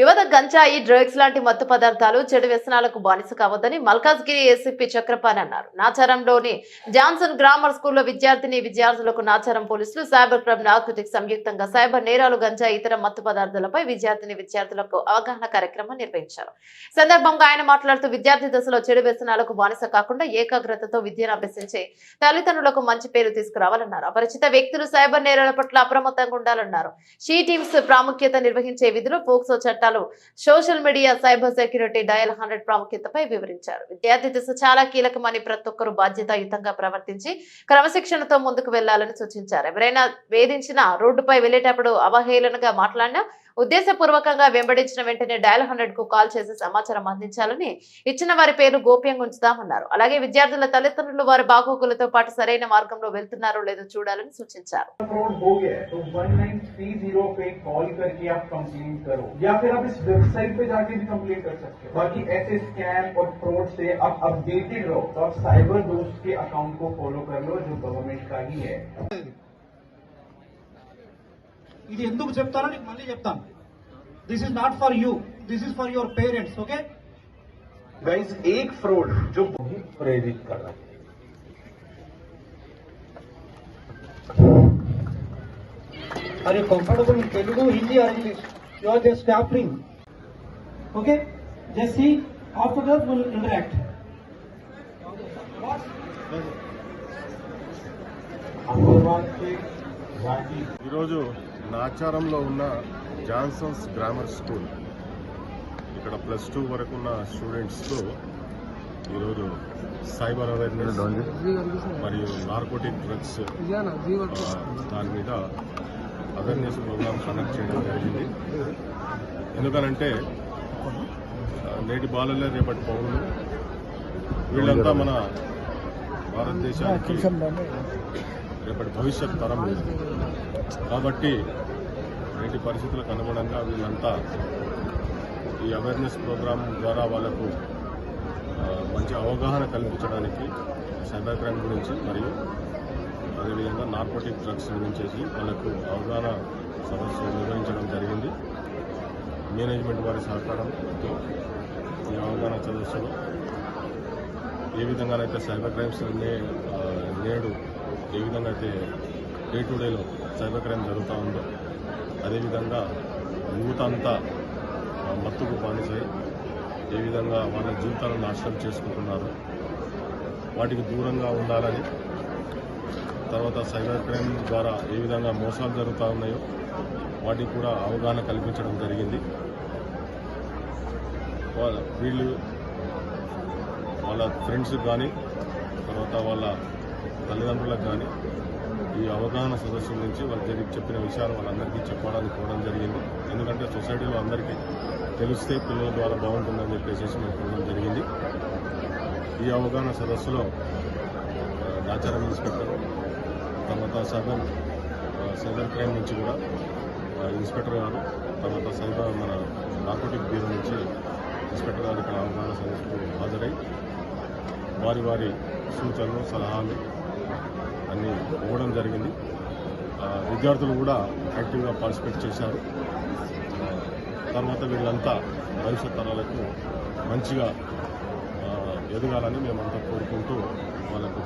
యువత గంజాయి డ్రగ్స్ లాంటి మత్తు పదార్థాలు చెడు వ్యసనాలకు బానిస కావద్దని మల్కాజ్గిరి ఏసీపీ చక్రపాణి అన్నారు. నాచారంలోని జాన్సన్ గ్రామర్ స్కూల్లో విద్యార్థిని విద్యార్థులకు నాచారం పోలీసులు సైబర్ క్రైమ్ నార్కోటిక్స్ సంయుక్తంగా సైబర్ నేరాలు గంజాయి ఇతర మత్తు పదార్థాలపై విద్యార్థిని విద్యార్థులకు అవగాహన కార్యక్రమం నిర్వహించారు. సందర్భంగా ఆయన మాట్లాడుతూ విద్యార్థి దశలో చెడు వ్యసనాలకు బానిస కాకుండా ఏకాగ్రతతో విద్యను అభ్యసించే తల్లిదండ్రులకు మంచి పేరు తీసుకురావాలన్నారు. అపరిచిత వ్యక్తులు సైబర్ నేరాల పట్ల అప్రమత్తంగా ఉండాలన్నారు. షీ టీమ్స్ ప్రాముఖ్యత నిర్వహించే విధులు పోక్సో చట్టాలు social media cyber security dial hundred ప్రాముఖ్యతపై వివరించారు. విద్యార్థి దిశ చాలా కీలకమని ప్రతి ఒక్కరూ బాధ్యతాయుతంగా ప్రవర్తించి క్రమశిక్షణతో ముందుకు వెళ్ళాలని సూచించారు. ఎవరైనా వేధించినా రోడ్డుపై వెళ్ళేటప్పుడు అవహేళనగా మాట్లాడినా ఉద్దేశపూర్వకంగా వెంబడించిన వెంటనే డయల్ హండ్రెడ్ కు కాల్ చేసి సమాచారం అందించాలని ఇచ్చిన వారి పేరు గోప్యంగా ఉంచుతామన్నారు అలాగే విద్యార్థుల తల్లిదండ్రులు వారి బాగోగులతో పాటు సరైన మార్గంలో వెళ్తున్నారో లేదో చూడాలని సూచించారు फ्रॉड हो गया है तो वन नाइन थ्री जीरो पे कॉल करके आप कंप्लेन करो या फिर आप इस वेबसाइट पे जाके भी कंप्लेन कर सकते हो बाकी ऐसे स्कैम और फ्रॉड से आप अपडेटेड रहो तो आप साइबर दोस्त के अकाउंट को फॉलो कर लो जो गवर्नमेंट का ही है ఇది ఎందుకు చెప్తారో నీకు మళ్ళీ చెప్తాను this is not for you this is for your parents okay guys एक फ्रॉड जो बहुत प्रेरित कर रहा है are you comfortable in Telugu Hindi or English you are just stapling okay just see after that will interact Ahmedabad के राजीव ఈరోజు నాచారంలో ఉన్న జాన్సన్స్ గ్రామర్ స్కూల్. ఇక్కడ ప్లస్ టూ వరకు ఉన్న స్టూడెంట్స్తో ఈరోజు సైబర్ అవేర్నెస్ మరియు నార్కోటిక్ డ్రగ్స్ దాని మీద అవేర్నెస్ ప్రోగ్రామ్ కండక్ట్ చేయడం జరిగింది. ఎందుకనంటే నేటి బాలలే రేపటి పౌరులు. వీళ్ళంతా మన భారతదేశానికి రేపటి భవిష్యత్ తరం. కాబట్టి ఎట్టి పరిస్థితులకు అనుగుణంగా వీళ్ళంతా ఈ అవేర్నెస్ ప్రోగ్రామ్ ద్వారా వాళ్ళకు మంచి అవగాహన కల్పించడానికి సైబర్ క్రైమ్ గురించి మరియు అదేవిధంగా నార్కోటిక్ డ్రగ్స్ గురించి వాళ్ళకు అవగాహన సదస్సు నిర్వహించడం జరిగింది. మేనేజ్మెంట్ వారి సహకారంతో ఈ అవగాహన సదస్సులో ఏ విధంగానైతే సైబర్ క్రైమ్స్ నేడు ఏ విధంగా అయితే డే టు డేలో సైబర్ క్రైమ్ జరుగుతూ ఉందో అదేవిధంగా యూత్ అంతా మత్తుకు బానిసై ఏ విధంగా వాళ్ళ జీవితాలను నాశనం చేసుకుంటున్నారు వాటికి దూరంగా ఉండాలని తర్వాత సైబర్ క్రైమ్ ద్వారా ఏ విధంగా మోసాలు జరుగుతూ ఉన్నాయో వాటికి కూడా అవగాహన కల్పించడం జరిగింది. వాళ్ళ వీళ్ళు వాళ్ళ ఫ్రెండ్స్కి కానీ తర్వాత వాళ్ళ తల్లిదండ్రులకు కానీ ఈ అవగాహన సదస్సు నుంచి వాళ్ళు జరిగి చెప్పిన విషయాలు వాళ్ళందరికీ చెప్పడానికి పోవడం జరిగింది. ఎందుకంటే సొసైటీలో అందరికీ తెలిస్తే పిల్లల ద్వారా బాగుంటుందని చెప్పేసి మేము జరిగింది. ఈ అవగాహన సదస్సులో ఆ, ఇన్స్పెక్టర్ తర్వాత సదర్ ఆ, సైబర్ క్రైమ్ నుంచి కూడా ఇన్స్పెక్టర్ గారు తర్వాత సైబర్ మన నార్కోటిక్ బ్యూరో నుంచి ఇన్స్పెక్టర్ గారు ఇక్కడ అవగాహన సదస్సుకు హాజరై వారి వారి సూచనలు సలహాలు అన్నీ ఇవ్వడం జరిగింది. ఆ, విద్యార్థులు కూడా యాక్టివ్గా పార్టిసిపేట్ చేశారు. తర్వాత వీళ్ళంతా భవిష్యత్ తరాలకు మంచిగా ఎదగాలని మేమంతా కోరుకుంటూ వాళ్ళకు